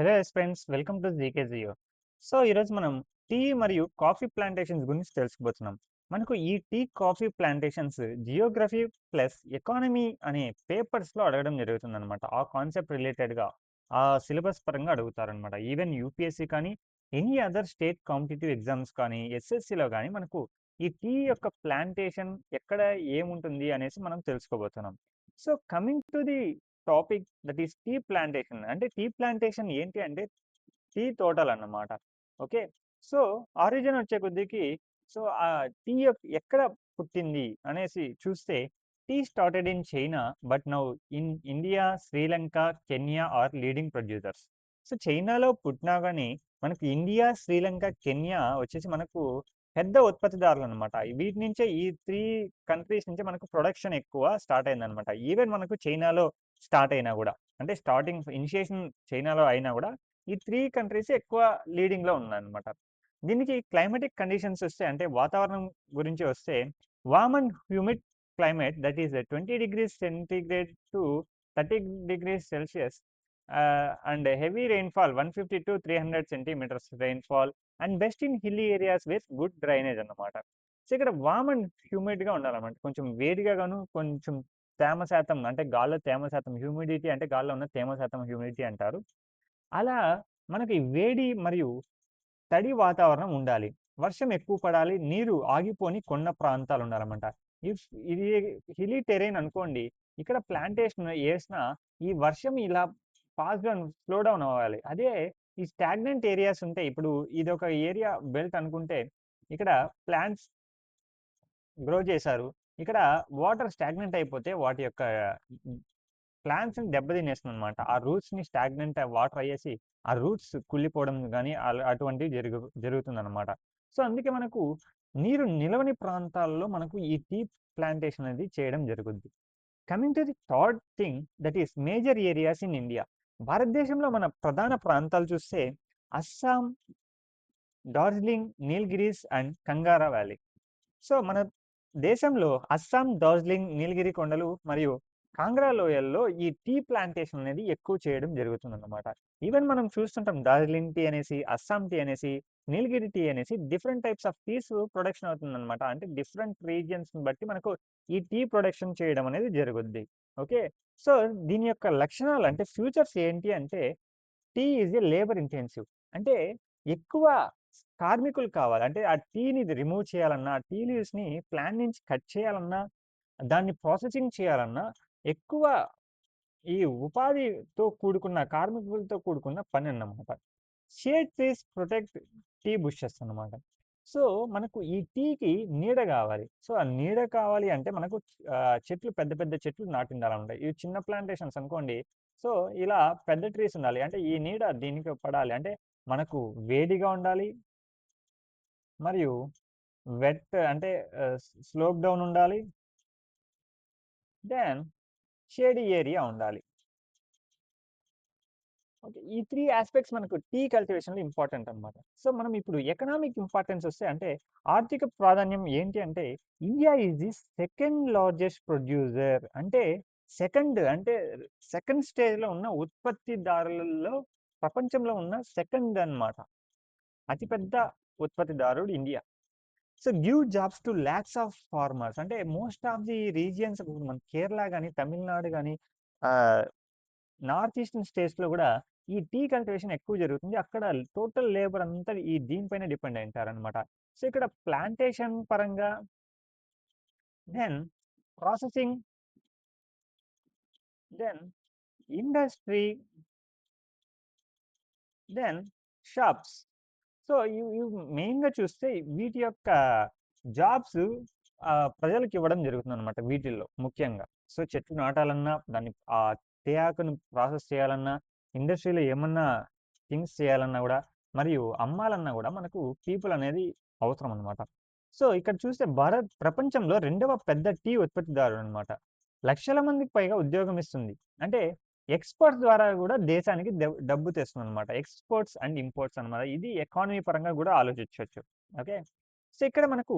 Hello yes friends welcome to GK geo so ఈరోజు మనం tea మరియు కాఫీ ప్లాంటేషన్స్ గురించి తెలుసుకోబోతున్నాం. మనకు ఈ tea coffee plantations geography plus economy అనే పేపర్స్లో అడగడం జరుగుతుంది అనమాట ఆ కాన్సెప్ట్ రిలేటెడ్గా ఆ సిలబస్ పరంగా అడుగుతారనమాట ఈవెన్ యూపీఎస్సీ కానీ any other state competitive exams కానీ ఎస్ఎస్సిలో కానీ మనకు ఈ టీ యొక్క ప్లాంటేషన్ ఎక్కడ ఏముంటుంది అనేసి మనం తెలుసుకోబోతున్నాం. So coming to the topic that is tea plantation అంటే టీ ప్లాంటేషన్ ఏంటి అంటే టీ తోటలు అన్నమాట. ఓకే? సో ఆరిజిన్ వచ్చే కొద్దికి సో ఆ టీ ఎక్కడ పుట్టింది అనేసి చూస్తే tea started in China but now in India Sri Lanka Kenya are leading producers so చైనాలో పుట్టినా కానీ మనకు ఇండియా శ్రీలంక కెన్యా వచ్చేసి మనకు పెద్ద ఉత్పత్తిదారులు అనమాట వీటి నుంచే ఈ త్రీ కంట్రీస్ నుంచే మనకు ప్రొడక్షన్ ఎక్కువ స్టార్ట్ అయిందనమాట ఈవెన్ మనకు చైనాలో స్టార్ట్ అయినా కూడా. అంటే స్టార్టింగ్ ఇనిషియేషన్ చైనాలో అయినా కూడా ఈ త్రీ కంట్రీస్ ఎక్కువ లీడింగ్లో ఉన్నాయన్నమాట. దీనికి క్లైమేటిక్ కండిషన్స్ వస్తే అంటే వాతావరణం గురించి వస్తే warm and humid climate that is twenty degrees centigrade to thirty degrees Celsius and heavy rainfall one fifty to three hundred centimetres rainfall and best in hilly areas with good drainage అన్నమాట. So ఇక్కడ warm and హ్యూమిడ్గా ఉండాలన్నమాట. కొంచెం వేడిగా గాను కొంచెం తేమ శాతం అంటే గాల్లో తేమ శాతం హ్యూమిడిటీ అంటే గాల్లో ఉన్న తేమ శాతం హ్యూమిడిటీ అంటారు. అలా మనకి వేడి మరియు తడి వాతావరణం ఉండాలి. వర్షం ఎక్కువ పడాలి నీరు ఆగిపోని కొండ ప్రాంతాలు ఉండాలన్నమాట. ఇఫ్ ఇది హిలీ టెరైన్ అనుకోండి ఇక్కడ ప్లాంటేషన్ వేసిన ఈ వర్షం ఇలా ఫాస్ట్ డౌన్ స్లో డౌన్ అవ్వాలి. అదే ఈ స్టాగ్నెంట్ ఏరియాస్ ఉంటాయి. ఇప్పుడు ఇది ఒక ఏరియా బెల్ట్ అనుకుంటే ఇక్కడ ప్లాంట్స్ గ్రో చేశారు. ఇక్కడ వాటర్ స్టాగ్నెంట్ అయిపోతే వాటి యొక్క ప్లాంట్స్ని దెబ్బతినేస్తుంది అనమాట ఆ రూట్స్ని స్టాగ్నెంట్ వాటర్ అయ్యేసి ఆ రూట్స్ కుళ్ళిపోవడం కానీ అటువంటివి జరుగు జరుగుతుంది అనమాట సో అందుకే మనకు నీరు నిలవని ప్రాంతాల్లో మనకు ఈ టీ ప్లాంటేషన్ అనేది చేయడం జరుగుద్ది. Coming to the third thing that is major areas in India భారతదేశంలో మన ప్రధాన ప్రాంతాలు చూస్తే Assam Darjeeling Nilgiris and Kangra valley so మన దేశంలో అస్సాం డార్జిలింగ్ నీలగిరి కొండలు మరియు కాంగ్రా లోయల్లో ఈ టీ ప్లాంటేషన్ అనేది ఎక్కువ చేయడం జరుగుతుంది అనమాట ఈవెన్ మనం చూస్తుంటాం డార్జిలింగ్ టీ అనేసి అస్సాం టీ అనేసి నీలగిరి టీ అనేసి different types of teas production అవుతుంది అనమాట అంటే డిఫరెంట్ రీజియన్స్ బట్టి మనకు ఈ టీ ప్రొడక్షన్ చేయడం అనేది జరుగుద్ది. ఓకే? సో దీని యొక్క లక్షణాలు అంటే ఫ్యూచర్స్ ఏంటి అంటే tea is a labour intensive. అంటే ఎక్కువ కార్మికులు కావాలి. అంటే ఆ టీని రిమూవ్ చేయాలన్నా ఆ టీ లీవ్స్ని ప్లాన్ నుంచి కట్ చేయాలన్నా దాన్ని ప్రాసెసింగ్ చేయాలన్నా ఎక్కువ ఈ ఉపాధితో కూడుకున్న కార్మికులతో కూడుకున్న పని అన్నమాట. Shade trees protect tea bushes అన్నమాట. సో మనకు ఈ టీకి నీడ కావాలి. సో ఆ నీడ కావాలి అంటే మనకు చెట్లు పెద్ద పెద్ద చెట్లు నాటిండాలన్నమాట ఇవి చిన్న ప్లాంటేషన్స్ అనుకోండి. సో ఇలా పెద్ద ట్రీస్ ఉండాలి. అంటే ఈ నీడ దీనికి పడాలి. అంటే మనకు వేడిగా ఉండాలి మరియు వెట్ అంటే స్లోప్ డౌన్ ఉండాలి. దెన్ షేడీ ఏరియా ఉండాలి. ఓకే ఈ త్రీ ఆస్పెక్ట్స్ మనకు టీ కల్టివేషన్లో ఇంపార్టెంట్ అనమాట సో మనం ఇప్పుడు ఎకనామిక్ ఇంపార్టెన్స్ వస్తే అంటే ఆర్థిక ప్రాధాన్యం ఏంటి అంటే India is the second largest producer. అంటే సెకండ్ అంటే సెకండ్ స్టేజ్లో ఉన్న ఉత్పత్తిదారులలో ప్రపంచంలో ఉన్న సెకండ్ అనమాట అతిపెద్ద ఉత్పత్తిదారుడు India. So give jobs to lakhs of farmers. అంటే మోస్ట్ ఆఫ్ ది రీజియన్స్ మన కేరళ కానీ తమిళనాడు కానీ నార్త్ ఈస్టర్న్ స్టేట్స్లో కూడా ఈ టీ కల్టివేషన్ ఎక్కువ జరుగుతుంది. అక్కడ టోటల్ లేబర్ అంతా ఈ దీనిపైన డిపెండ్ అయి సో ఇక్కడ ప్లాంటేషన్ పరంగా then processing then industry then shops. So ఇవి మెయిన్గా చూస్తే వీటి యొక్క జాబ్స్ ప్రజలకు ఇవ్వడం జరుగుతుంది అనమాట వీటిల్లో ముఖ్యంగా. సో చెట్లు నాటాలన్నా దాన్ని ఆ తేయాకును ప్రాసెస్ చేయాలన్నా ఇండస్ట్రీలో ఏమన్నా థింగ్స్ చేయాలన్నా కూడా మరియు అమ్మాలన్నా కూడా మనకు పీపుల్ అనేది అవసరం అనమాట సో ఇక్కడ చూస్తే భారత్ ప్రపంచంలో రెండవ పెద్ద టీ ఉత్పత్తిదారుడు అనమాట లక్షల మందికి పైగా ఉద్యోగం ఇస్తుంది. అంటే ఎక్స్పోర్ట్స్ ద్వారా కూడా దేశానికి డబ్బు తెస్తుంది అనమాట ఎక్స్పోర్ట్స్ అండ్ ఇంపోర్ట్స్ అనమాట ఇది ఎకానమీ పరంగా కూడా ఆలోచించవచ్చు ఓకే? సో ఇక్కడ మనకు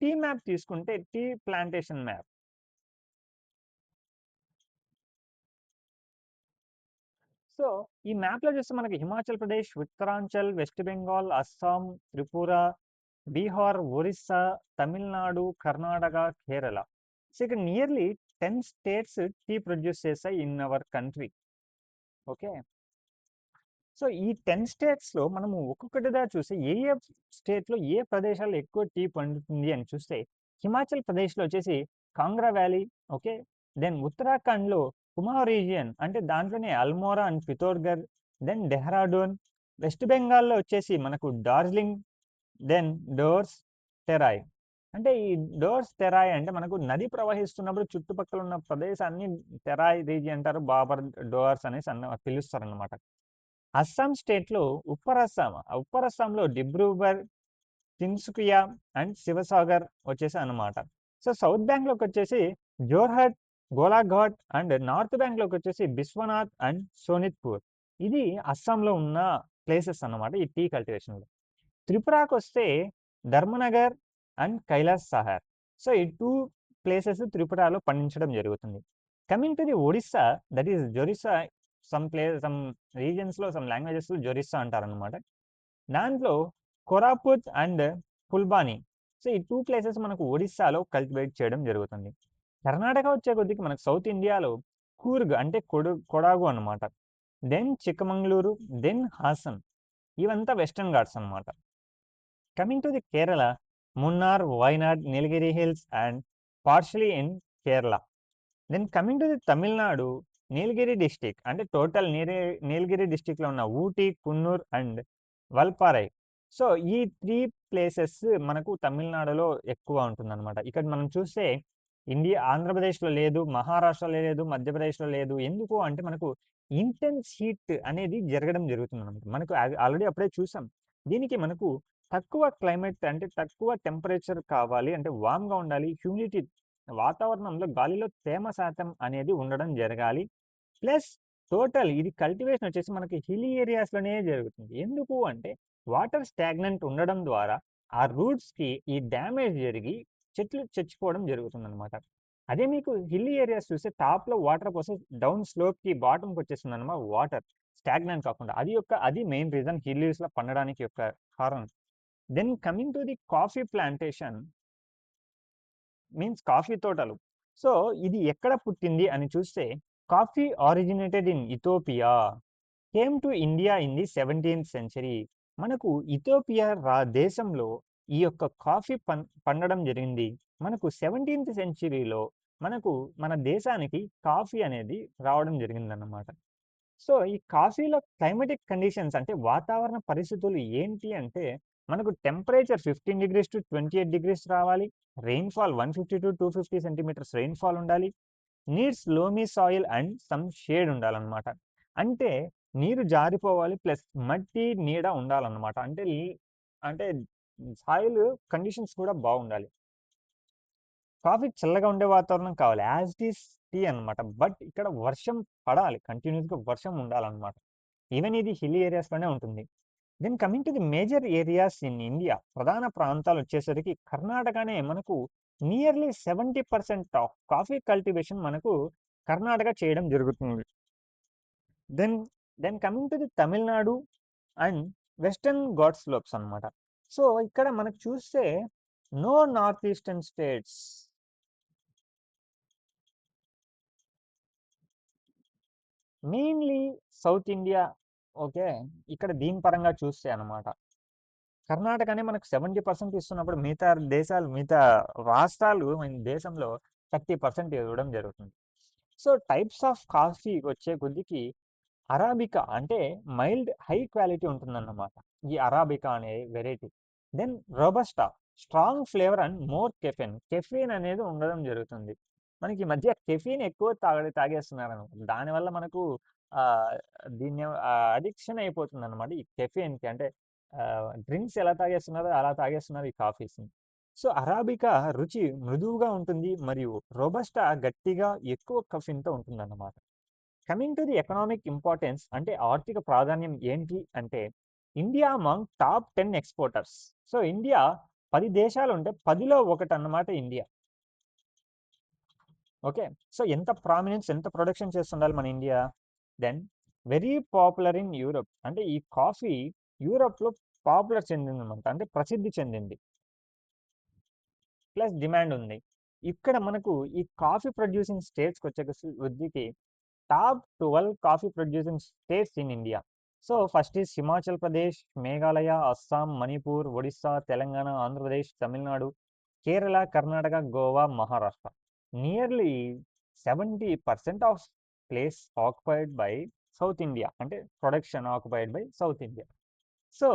టీ మ్యాప్ తీసుకుంటే టీ ప్లాంటేషన్ మ్యాప్. సో ఈ మ్యాప్‌లో చూస్తే మనకి హిమాచల్ ప్రదేశ్, ఉత్తరాంచల్, వెస్ట్ బెంగాల్, అస్సాం, త్రిపుర, బీహార్, ఒరిస్సా, తమిళనాడు, కర్ణాటక, కేరళ. సో, ఇక్కడ నియర్లీ 10 స్టేట్స్ టీ ప్రొడ్యూస్ చేస్తాయి in our country. Okay. So, ఈ 10 స్టేట్స్‌లో మనము ఒక్కొక్కటిగా చూస్తే ఏ ఏ స్టేట్‌లో ఏ ప్రదేశాల్లో ఎక్కువ టీ పండుతుంది అని చూస్తే హిమాచల్ ప్రదేశ్‌లో వచ్చేసి కాంగ్రా వ్యాలీ ఓకే. దెన్ ఉత్తరాఖండ్‌లో కుమావ్ రీజియన్ అంటే దాంట్లోనే Almora and Pithoragarh then Dehradun, west బెంగాల్‌లో వచ్చేసి మనకు డార్జిలింగ్, దెన్ డోర్స్, టెరాయ్. అంటే ఈ డోర్స్, టెరాయ్ అంటే మనకు నది ప్రవహిస్తున్నప్పుడు చుట్టుపక్కల ఉన్న ప్రదేశాన్ని టెరాయ్ రీజియన్ అంటారు. బాబర్ డోర్స్ అనేసి అన్న పిలుస్తారన్నమాట. అస్సాం స్టేట్‌లో ఉప్పర్ అస్సాం, ఉప్పర్ అస్సాంలో డిబ్రూగర్ తిన్సుకియా అండ్ శివసాగర్ వచ్చేసి అన్నమాట. సో, సౌత్ బ్యాంక్‌లోకొచ్చేసి జోర్హట్, గోలాఘాట్ అండ్ నార్త్ బ్యాంక్‌లోకొచ్చేసి బిశ్వనాథ్ అండ్ సోనిత్పూర్. ఇది అస్సాంలో ఉన్న ప్లేసెస్ అన్నమాట ఈ టీ కల్టివేషన్‌లో. త్రిపురకొస్తే Dharmanagar and Kailashahar. So, ఈ టూ ప్లేసెస్ త్రిపురలో పండించడం జరుగుతుంది. Coming to the Odisha that is Orissa some place some రీజన్స్లో some లాంగ్వేజెస్‌లో జొరిస్సా అంటారన్నమాట. దాంట్లో కొరాపుత్ అండ్ ఫుల్బానీ. సో, ఈ టూ ప్లేసెస్ మనకు ఒడిస్సాలో కల్టివేట్ చేయడం జరుగుతుంది. కర్ణాటక వచ్చే కొద్దికి మనకు సౌత్ ఇండియాలో కూర్గ్ అంటే కొడు కొడాగు అన్నమాట. Then Chikmagalur, then Hassan. ఇవంతా వెస్టర్న్ ఘాట్స్ అన్నమాట. Coming to the Kerala Munnar, Wayanad Nilgiri hills and partially in Kerala. Then coming to the Tamil Nadu Nilgiri district అంటే టోటల్ నీలగిరి నీలగిరి డిస్టిక్లో ఉన్న ఊటీ, కున్నూర్ అండ్ వల్పారై. సో, ఈ త్రీ ప్లేసెస్ మనకు తమిళనాడులో ఎక్కువ ఉంటుందన్నమాట. ఇక్కడ మనం చూస్తే ఇండియా ఆంధ్రప్రదేశ్‌లో లేదు, మహారాష్ట్రలో లేదు, మధ్యప్రదేశ్‌లో లేదు. ఎందుకు అంటే మనకు ఇంటెన్స్ హీట్ అనేది జరగడం జరుగుతుంది అనమాట మనకు ఆల్రెడీ అప్పుడే చూసాం. దీనికి మనకు తక్కువ క్లైమేట్ అంటే తక్కువ టెంపరేచర్ కావాలి అంటే వామ్గా ఉండాలి. హ్యూమిడిటీ వాతావరణంలో గాలిలో తేమ శాతం అనేది ఉండడం జరగాలి. ప్లస్ టోటల్ ఇది కల్టివేషన్ వచ్చేసి మనకి హిల్లీ ఏరియాస్‌లోనే జరుగుతుంది. ఎందుకు అంటే వాటర్ స్టాగ్నెంట్ ఉండడం ద్వారా ఆ రూట్స్‌కి ఈ డ్యామేజ్ జరిగి చెట్లు చచ్చిపోవడం జరుగుతుందన్నమాట. అదే మీకు హిల్లీ ఏరియాస్ చూస్తే టాప్‌లో వాటర్ కోసం డౌన్ స్లోప్‌కి వచ్చేస్తుంది అనమాట వాటర్. స్టాగ్నెంట్ కాకుండా. అది యొక్క అది మెయిన్ రీజన్ హిల్లీస్‌లో పండడానికి యొక్క కారణం. Then coming to the coffee plantation means coffee తోటలు. సో, ఇది ఎక్కడ పుట్టింది అని చూస్తే coffee originated in Ethiopia came to India in the 17థ్ century. మనకు ఇథోపియా రా దేశంలో ఈ యొక్క కాఫీ పన్ పండడం జరిగింది. మనకు 17థ్ సెంచరీలో మనకు మన దేశానికి కాఫీ అనేది రావడం జరిగిందన్నమాట. సో, ఈ కాఫీలో క్లైమేటిక్ కండిషన్స్ అంటే వాతావరణ పరిస్థితులు ఏంటి అంటే మనకు టెంపరేచర్ 15-28 డిగ్రీస్ రావాలి. రెయిన్‌ఫాల్ 150-250 సెంటీమీటర్స్ రెయిన్‌ఫాల్ ఉండాలి. Needs loamy soil and some shade ఉండాలన్నమాట. అంటే నీరు జారిపోవాలి ప్లస్ మట్టి, నీడ ఉండాలన్నమాట. అంటే అంటే సాయిల్ కండిషన్స్ కూడా బాగుండాలి. కాఫీ చల్లగా ఉండే వాతావరణం కావాలి. యాజ్ ఇట్ ఈస్ టీ అన్నమాట. బట్ ఇక్కడ వర్షం పడాలి. కంటిన్యూస్గా వర్షం ఉండాలన్నమాట. ఈవెన్ ఇది హిల్లీ ఏరియాస్‌లోనే ఉంటుంది. Then coming to the major areas in India ప్రధాన ప్రాంతాలు వచ్చేసరికి కర్ణాటకనే మనకు నియర్లీ 70% ఆఫ్ కాఫీ కల్టివేషన్ మనకు కర్ణాటక చేయడం జరుగుతుంది. Then then coming to the Tamil Nadu and western ghat slopes అన్నమాట. సో, ఇక్కడ మనకు చూస్తే no north eastern states. Mainly south India okay. ఇక్కడ దీని పరంగా చూస్తే అన్నమాట. కర్ణాటకనే మనకు 70% ఇస్తున్నప్పుడు మిగతా దేశాలు మిగతా రాష్ట్రాలు మన దేశంలో 30% ఇవ్వడం జరుగుతుంది. సో, టైప్స్ ఆఫ్ కాఫీ వచ్చే కొద్దికి అరాబికా అంటే మైల్డ్ హై క్వాలిటీ ఉంటుందన్నమాట. ఈ అరాబికా అనే variety. Then robusta strong flavour and more caffeine. Caffeine అనేది ఉండడం జరుగుతుంది. మనకి ఈ మధ్య కెఫీన్ ఎక్కువ తాగ తాగేస్తున్నారన్నమాట. దానివల్ల మనకు ఆహ్, దీన్ని ఆహ్, అడిక్షన్ అయిపోతుందన్నమాట. ఈ కెఫెన్‌కి అంటే ఆహ్, డ్రింక్స్ ఎలా తాగేస్తున్నారో అలా తాగేస్తున్నారు ఈ కాఫీస్‌ని. సో, అరాబికా రుచి మృదువుగా ఉంటుంది మరియు రోబస్టా గట్టిగా ఎక్కువ కెఫెన్‌తో ఉంటుందన్నమాట. Coming to the economic importance అంటే ఆర్థిక ప్రాధాన్యం ఏంటి అంటే India among top 10 exporters. So, India 10 దేశాలుంటే 10లో ఒకటన్నమాట ఇండియా. ఓకే. సో, ఎంత ప్రామినెన్స్ ఎంత ప్రొడక్షన్ చేస్తుండాలి మన India? Then very popular in Europe. అంటే ఈ కాఫీ యూరప్లో పాపులర్ చెందింది అనమాట అంటే ప్రసిద్ధి చెందింది. ప్లస్ డిమాండ్ ఉంది. ఇక్కడ మనకు ఈ కాఫీ ప్రొడ్యూసింగ్ స్టేట్స్కి వచ్చే వృద్ధికి top twelve coffee producing states in India. So first is Himachal Pradesh Meghalaya Assam Manipur Odisha Telangana Andhra Pradesh Tamil Nadu Kerala Karnataka Goa Maharashtra. Nearly seventy percent of place occupied by south India అంటే production occupied by south India so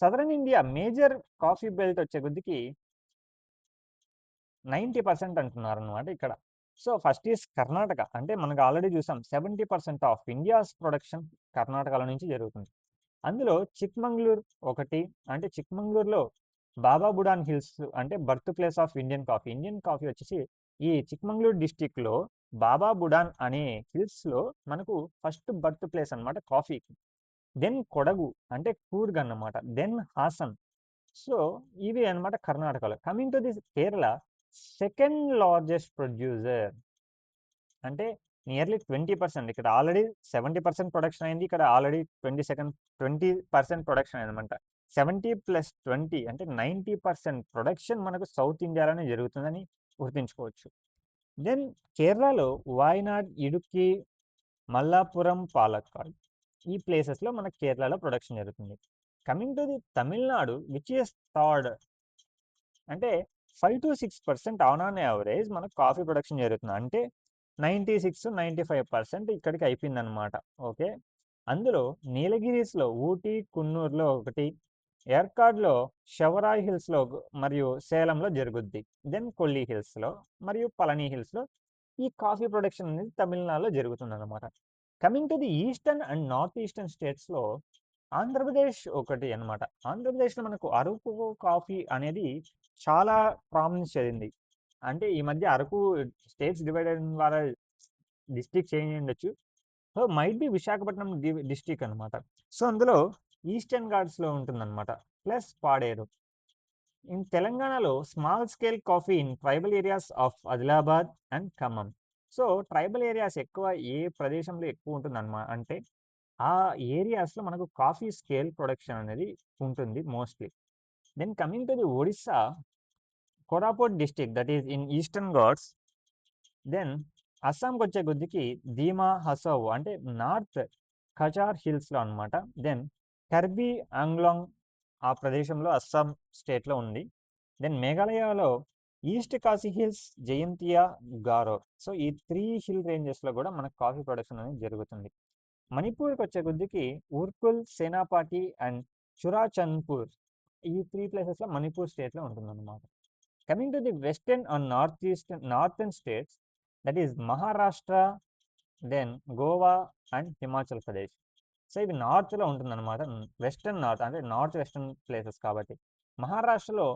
southern India major coffee belt వచ్చే కొద్దికి ninety percent అంటున్నారు అనమాట ఇక్కడ. So first is Karnataka అంటే మనకు already చూసాం seventy percent of India's production కర్ణాటకలో నుంచి జరుగుతుంది. అందులో చిక్మంగళూరు ఒకటి అంటే చిక్మంగళూరులో బాబా బుడాన్ హిల్స్ అంటే birth place of Indian coffee Indian coffee వచ్చేసి ఈ చిక్మంగళూరు డిస్టిక్లో బాబా బుడాన్ అనే హిల్స్లో మనకు ఫస్ట్ బర్త్ ప్లేస్ అనమాట కాఫీకి దెన్ కొడగు అంటే కూర్గ్ అన్నమాట. దెన్ హాసన్. సో ఇవి అనమాట కర్ణాటకలో. Coming to this Kerala second largest producer అంటే నియర్లీ ట్వంటీ పర్సెంట్. ఇక్కడ ఆల్రెడీ సెవెంటీ పర్సెంట్ ప్రొడక్షన్ అయింది. ఇక్కడ already twenty second twenty percent production అయింది అనమాట సెవెంటీ ప్లస్ ట్వంటీ అంటే నైంటీ పర్సెంట్ ప్రొడక్షన్ మనకు సౌత్ ఇండియాలోనే జరుగుతుందని గుర్తుంచుకోవచ్చు. దెన్ కేరళలో వాయనాడ్ ఇడుక్కి మల్లాపురం పాలక్కాడ్ ఈ ప్లేసెస్లో మన కేరళలో ప్రొడక్షన్ జరుగుతుంది. Coming to the Tamil Nadu which is third అంటే five to six percent on on average మనకు కాఫీ ప్రొడక్షన్ జరుగుతుంది. అంటే ninety six ninety five percent ఇక్కడికి అయిపోయింది అనమాట ఓకే? అందులో నీలగిరీస్లో ఊటీ కున్నూరులో ఒకటి ఎర్కాడ్లో షవరాయ్ హిల్స్లో మరియు సేలంలో జరుగుద్ది. దెన్ కొల్లి హిల్స్లో మరియు పళని హిల్స్లో ఈ కాఫీ ప్రొడక్షన్ అనేది తమిళనాడులో జరుగుతుంది అనమాట coming to the eastern and north eastern స్టేట్స్లో ఆంధ్రప్రదేశ్ ఒకటి అనమాట ఆంధ్రప్రదేశ్లో మనకు అరకు కాఫీ అనేది చాలా ప్రామినెన్స్ చెందింది. అంటే ఈ మధ్య అరకు స్టేట్స్ డివైడ్ అయిన ద్వారా డిస్ట్రిక్ట్ చేంజ్ ఉండొచ్చు so might be Visakhapatnam district అనమాట సో అందులో ఈస్టర్న్ ఘాట్స్లో ఉంటుందన్నమాట. ప్లస్ పాడేరు. ఇన్ తెలంగాణలో small scale coffee in tribal areas of Adilabad and Khammam. So tribal areas ఎక్కువ ఏ ప్రదేశంలో ఎక్కువ ఉంటుందన్నమా అంటే ఆ ఏరియాస్లో మనకు కాఫీ స్కేల్ ప్రొడక్షన్ అనేది ఉంటుంది mostly. Then coming to the Odisha Koraput district that is in eastern ghats then అస్సాంకి వచ్చే కొద్దికి ధీమా హసవ్ అంటే నార్త్ ఖజార్ హిల్స్లో అనమాట దెన్ కర్బీ ఆంగ్లాంగ్ ఆ ప్రదేశంలో అస్సాం స్టేట్లో ఉంది. Then మేఘాలయలో east Khasi hills Jaintia Garo. So ఈ త్రీ హిల్ రేంజెస్లో కూడా మనకు కాఫీ ప్రొడక్షన్ అనేది జరుగుతుంది. మణిపూర్కి వచ్చే కొద్దికి ఉర్కుల్ సేనాపాటి అండ్ చురాచంద్పూర్ ఈ త్రీ ప్లేసెస్లో మణిపూర్ స్టేట్లో ఉంటుందన్నమాట. Coming to the western and north eastern northern states that is Maharashtra then Goa and Himachal Pradesh. So ఇది నార్త్లో ఉంటుందన్నమాట. వెస్టర్న్ నార్త్ అంటే నార్త్ వెస్టర్న్ ప్లేసెస్ కాబట్టి. మహారాష్ట్రలో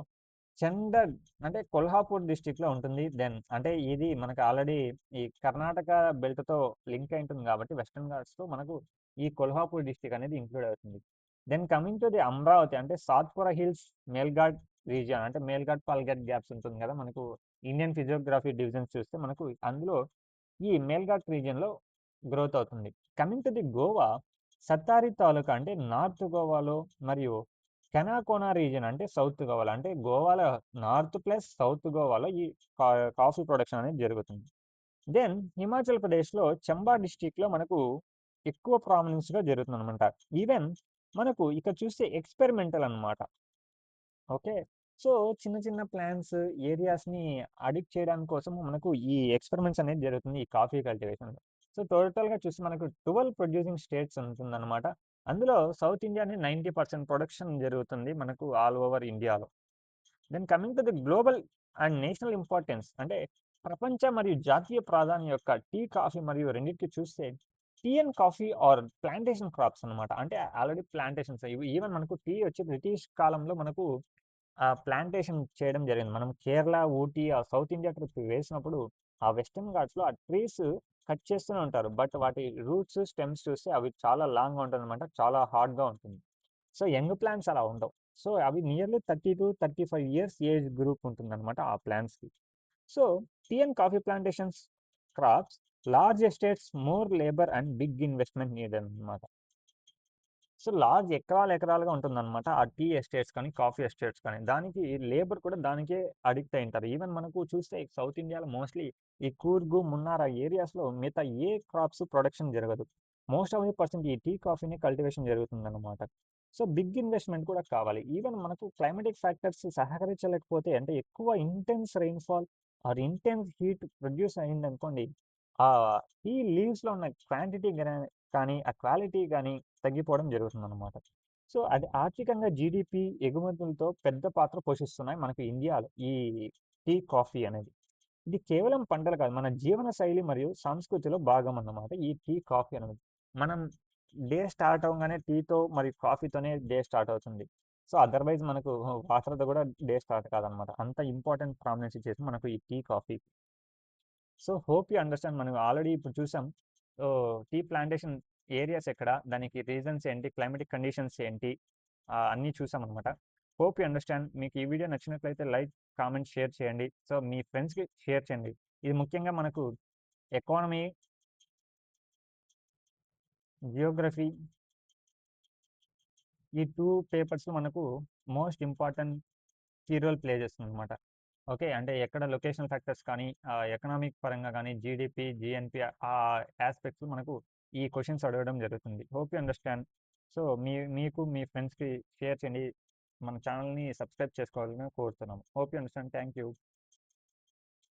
చందర్ అంటే కొల్హాపూర్ డిస్టిక్లో ఉంటుంది. దెన్ అంటే ఇది మనకు ఆల్రెడీ ఈ కర్ణాటక బెల్ట్తో లింక్ అయి ఉంటుంది కాబట్టి వెస్టర్న్ ఘాట్స్లో మనకు ఈ కొల్హాపూర్ డిస్టిక్ అనేది ఇంక్లూడ్ అవుతుంది. Then coming to the Amravati అంటే సాత్పుర హిల్స్ మేల్ఘాట్ రీజియన్ అంటే మేల్ఘాట్ పాల్ఘాట్ గ్యాప్స్ ఉంటుంది కదా మనకు ఇండియన్ ఫిజియోగ్రఫీ డివిజన్స్ చూస్తే మనకు అందులో ఈ మేల్ఘాట్ రీజియన్లో గ్రోత్ అవుతుంది. Coming to the Goa Sattari taluka అంటే నార్త్ గోవాలో మరియు కెనాకోనా రీజియన్ అంటే సౌత్ గోవాలో. అంటే గోవాలో నార్త్ ప్లస్ సౌత్ గోవాలో ఈ కాఫీ ప్రొడక్షన్ అనేది జరుగుతుంది. దెన్ హిమాచల్ ప్రదేశ్లో చంబా డిస్టిక్లో మనకు ఎక్కువ ప్రామినెన్స్గా జరుగుతుంది అనమాట ఈవెన్ మనకు ఇక్కడ చూస్తే ఎక్స్పెరిమెంటల్ అనమాట ఓకే? సో చిన్న చిన్న ప్లాన్స్ ఏరియాస్ని అడిక్ట్ చేయడానికి కోసం మనకు ఈ ఎక్స్పెరిమెంట్స్ అనేది జరుగుతుంది ఈ కాఫీ కల్టివేషన్లో. సో టోటల్గా చూస్తే మనకు ట్వెల్వ్ ప్రొడ్యూసింగ్ స్టేట్స్ ఉంటుందన్నమాట. అందులో సౌత్ ఇండియాని నైంటీ పర్సెంట్ ప్రొడక్షన్ జరుగుతుంది మనకు ఆల్ ఓవర్ ఇండియాలో. Then coming to the global and national importance అంటే ప్రపంచ మరియు జాతీయ ప్రాధాన్యం యొక్క టీ కాఫీ మరియు రెండింటికి చూస్తే tea and coffee are plantation crops అనమాట అంటే ఆల్రెడీ ప్లాంటేషన్స్. ఈవెన్ మనకు టీ వచ్చి బ్రిటిష్ కాలంలో మనకు ప్లాంటేషన్ చేయడం జరిగింది. మనం కేరళ ఊటీ ఆ సౌత్ ఇండియా ట్రిప్ వేసినప్పుడు ఆ వెస్టర్న్ ఘాట్స్లో ఆ ట్రీస్ కట్ చేస్తూనే ఉంటారు. బట్ వాటి రూట్స్ స్టెమ్స్ చూస్తే అవి చాలా లాంగ్గా ఉంటుంది అనమాట చాలా హార్డ్గా ఉంటుంది. సో యంగ్ ప్లాంట్స్ అలా ఉండవు. సో అవి nearly thirty to thirty five years age group ఉంటుందన్నమాట ఆ ప్లాంట్స్కి so tea and coffee plantations crops large estates more labour and big investment need అనమాట సో లార్జ్ ఎకరాలు ఎకరాలుగా ఉంటుందన్నమాట. ఆ టీ ఎస్టేట్స్ కానీ కాఫీ ఎస్టేట్స్ కానీ. దానికి లేబర్ కూడా దానికే అడిక్ట్ అయి ఉంటారు ఈవెన్ మనకు చూస్తే సౌత్ ఇండియాలో మోస్ట్లీ ఈ కూర్గు మున్నార ఏరియాస్లో మిగతా ఏ క్రాప్స్ ప్రొడక్షన్ జరగదు. మోస్ట్ ఆఫ్ ది పర్సెంట్ ఈ టీ కాఫీనే కల్టివేషన్ జరుగుతుందన్నమాట. సో బిగ్ ఇన్వెస్ట్మెంట్ కూడా కావాలి. ఈవెన్ మనకు క్లైమేటిక్ ఫ్యాక్టర్స్ సహకరించలేకపోతే అంటే ఎక్కువ intense rainfall or intense heat produce అయింది అనుకోండి ఆ టీ లీవ్స్లో ఉన్న క్వాంటిటీ కానీ ఆ క్వాలిటీ కానీ తగ్గిపోవడం జరుగుతుందన్నమాట. సో అది ఆర్థికంగా జీడిపి ఎగుమతులతో పెద్ద పాత్ర పోషిస్తున్నాయి మనకు ఇండియాలో ఈ టీ కాఫీ అనేది. ఇది కేవలం పంటలు కాదు మన జీవన శైలి మరియు సంస్కృతిలో భాగం అన్నమాట ఈ టీ కాఫీ అనేది. మనం డే స్టార్ట్ అవ్వగానే టీతో మరియు కాఫీతోనే డే స్టార్ట్ అవుతుంది. సో అదర్వైజ్ మనకు వాటర్తో కూడా డే స్టార్ట్ కాదనమాట అంత ఇంపార్టెంట్ ప్రామినెన్స్ ఇచ్చేసి మనకు ఈ tea coffee. So hope you understand. మనం ఆల్రెడీ ఇప్పుడు చూసాం టీ ప్లాంటేషన్ ఏరియాస్ ఎక్కడ? దానికి రీజన్స్ ఏంటి? క్లైమేటిక్ కండిషన్స్ ఏంటి? అన్నీ చూసాం అనమాట హోప్ యూ అండర్స్టాండ్. మీకు ఈ వీడియో నచ్చినట్లయితే లైక్ కామెంట్ షేర్ చేయండి. సో మీ ఫ్రెండ్స్కి షేర్ చేయండి. ఇది ముఖ్యంగా మనకు ఎకానమీ జియోగ్రఫీ ఈ టూ పేపర్స్ మనకు most important key role play చేస్తుంది అనమాట ఓకే. అంటే ఎక్కడ లొకేషన్ ఫ్యాక్టర్స్ కానీ ఎకనామిక్ పరంగా కానీ జీడిపి జిఎన్పి ఆ ఆస్పెక్ట్స్ మనకు ఈ క్వశ్చన్స్ అడగడం జరుగుతుంది. Hope you understand. సో మీ మీకు మీ ఫ్రెండ్స్కి షేర్ చేయండి. మన ఛానల్ని సబ్స్క్రైబ్ చేసుకోవాలని కోరుతున్నాము. Hope you understand. Thank you.